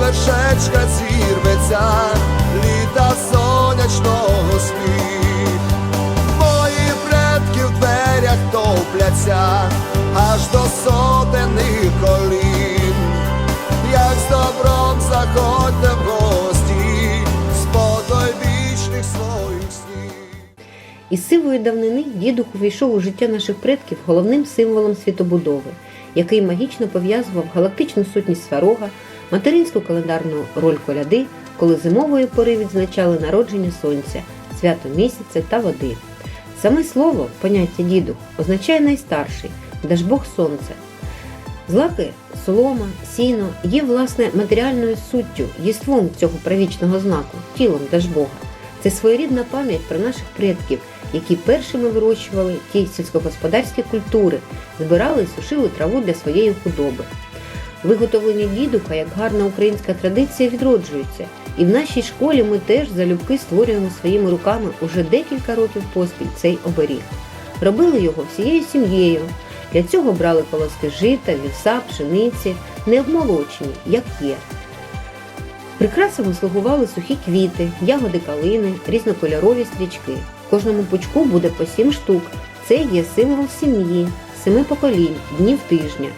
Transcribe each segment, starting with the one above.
вершечка зірветься, літа сонячного спів. Мої предки в дверях топляться, аж до сотени колін. Як з добром заходьте в гості, спокой вічних своїх снів. Із сивої давнини дідух увійшов у життя наших предків головним символом світобудови, який магічно пов'язував галактичну сутність сварога, материнську календарну роль коляди, коли зимової пори відзначали народження сонця, свято місяця та води. Саме слово, поняття дідух, означає найстарший, Дажбог сонця. Злаки, солома, сіно є власне матеріальною суттю, єством цього правічного знаку, тілом Дажбога. Це своєрідна пам'ять про наших предків, які першими вирощували ті сільськогосподарські культури, збирали і сушили траву для своєї худоби. Виготовлення дідуха як гарна українська традиція відроджується, і в нашій школі ми теж залюбки створюємо своїми руками уже декілька років поспіль цей оберіг. Робили його всією сім'єю. Для цього брали колоски жита, вівса, пшениці, не обмолочені, як є. Прикрасами слугували сухі квіти, ягоди калини, різнокольорові стрічки. В кожному пучку буде по сім штук. Це є символ сім'ї, семи поколінь, днів тижня.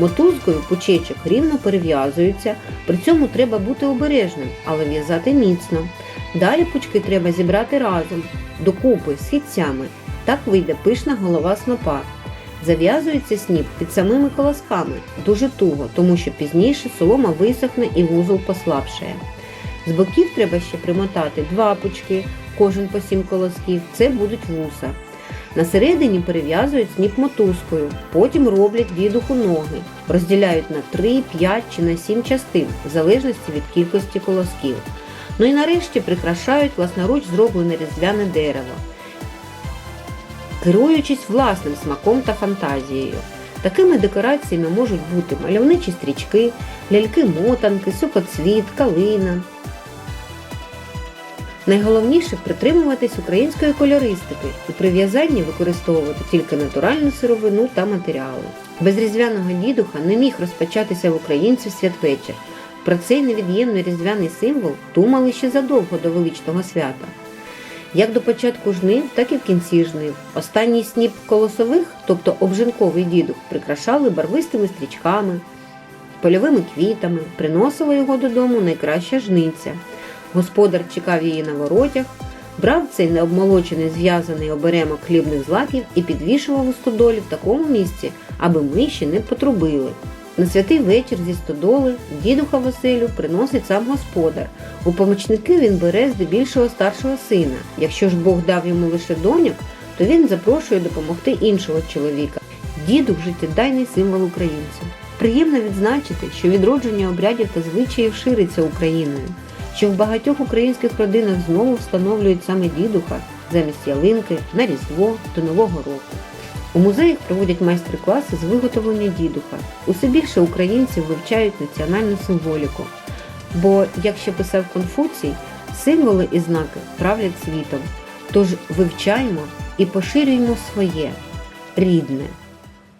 Мотузкою пучечок рівно перев'язуються, при цьому треба бути обережним, але в'язати міцно. Далі пучки треба зібрати разом, докупи з хітцями. Так вийде пишна голова снопа. Зав'язується сніп під самими колосками дуже туго, тому що пізніше солома висохне і вузол послабшає. З боків треба ще примотати два пучки, кожен по сім колосків, це будуть вуса. На середині перев'язують сніп мотузкою, потім роблять дідуху ноги, розділяють на 3, 5 чи на 7 частин, в залежності від кількості колосків. Ну і нарешті прикрашають власноруч зроблене різдвяне дерево керуючись власним смаком та фантазією. Такими декораціями можуть бути мальовничі стрічки, ляльки-мотанки, сухоцвіт, калина. Найголовніше притримуватись української кольористики і при в'язанні використовувати тільки натуральну сировину та матеріали. Без різдвяного дідуха не міг розпочатися в українців святвечір. Про цей невід'ємний різдвяний символ думали ще задовго до величного свята. Як до початку жнив, так і в кінці жнив. Останній сніп колосових, тобто обжинковий дідух, прикрашали барвистими стрічками, польовими квітами, приносила його додому найкраща жниця. Господар чекав її на воротях, брав цей необмолочений зв'язаний оберемок хлібних злаків і підвішував у стодолі в такому місці, аби миші не потрубили. На святий вечір зі стодоли дідуха Василю приносить сам господар. У помічники він бере здебільшого старшого сина. Якщо ж Бог дав йому лише доньок, то він запрошує допомогти іншого чоловіка. Дідух життєдайний символ українців. Приємно відзначити, що відродження обрядів та звичаїв шириться Україною, що в багатьох українських родинах знову встановлюють саме дідуха замість ялинки на Різдво до Нового року. У музеях проводять майстер-класи з виготовлення дідуха. Усе більше українців вивчають національну символіку. Бо, як ще писав Конфуцій, символи і знаки правлять світом. Тож вивчаємо і поширюємо своє рідне.